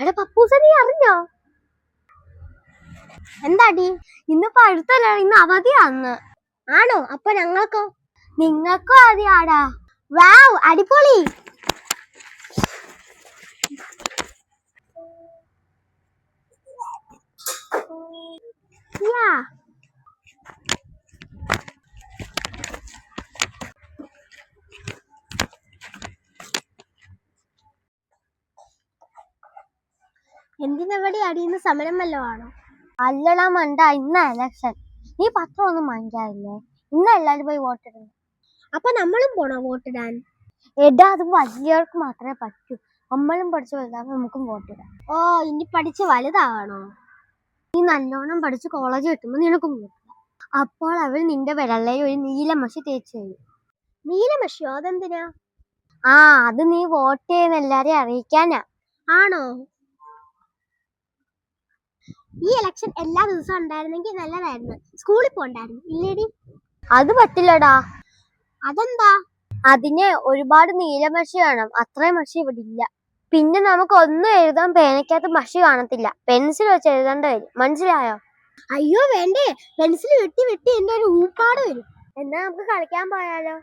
എടാ പപ്പൂസ നീ അറിഞ്ഞോ? എന്താടി? ഇന്ന് അടുത്തല്ല? ഇന്ന് അവധിയാന്ന്. ആണോ? അപ്പൊ ഞങ്ങൾക്കോ? നിങ്ങൾക്കും അവധിയാടാ. വാവ് അടിപൊളി. യാ. എന്തിനെവിടെ അടിയുന്ന സമരം വല്ലോ ആണോ അല്ലടാ മണ്ട ഇന്ന എലക്ഷൻ നീ പത്രം ഒന്നും വാങ്ങിക്കാറില്ലേ? ഇന്ന് എല്ലാരും പോയി വോട്ടിടുന്നു അപ്പൊ നമ്മളും പോണോ വോട്ടിടാൻ എടാ അത് വലിയവർക്ക് മാത്രമേ പറ്റൂ. നമ്മളും പഠിച്ച് വലുതാകുമ്പോൾ നമുക്കും വോട്ടിടാം ഓ ഇനി പഠിച്ച് വലുതാകണോ നീ നല്ലോണം പഠിച്ച് കോളേജ് കിട്ടുമ്പോൾ നിനക്കും വോട്ടിടാം അപ്പോൾ അവൾ നിന്റെ വിരളയിൽ ഒരു നീലമഷി തേച്ച് തരും നീലമഷിയോ? അതെന്തിനാ? ആ അത് നീ വോട്ട് ചെയ്യുന്ന എല്ലാരെയും അറിയിക്കാനാ. ആണോ? ഈ ഇലക്ഷൻ എല്ലാ ദിവസവും ഉണ്ടായിരുന്നെങ്കിൽ നല്ലതായിരുന്നു. സ്കൂളിൽ പോണ്ടായിരുന്നു ഇല്ലേടി? അത് പറ്റില്ലടാ. അതെന്താ? അതിന് ഒരുപാട് നീല മഷി വേണം. അത്രയും മഷി ഇവിടെ ഇല്ല. പിന്നെ നമുക്ക് ഒന്നും എഴുതാൻ പേനയ്ക്കകത്ത് മഷി കാണത്തില്ല. പെൻസിൽ വെച്ച് എഴുതേണ്ട വരും. മനസ്സിലായോ? അയ്യോ വേണ്ടേ. പെൻസിൽ വെട്ടി വെട്ടി എന്റെ ഒരു ഊപ്പാട് വരും. എന്നാ നമുക്ക് കളിക്കാൻ പോയാലോ?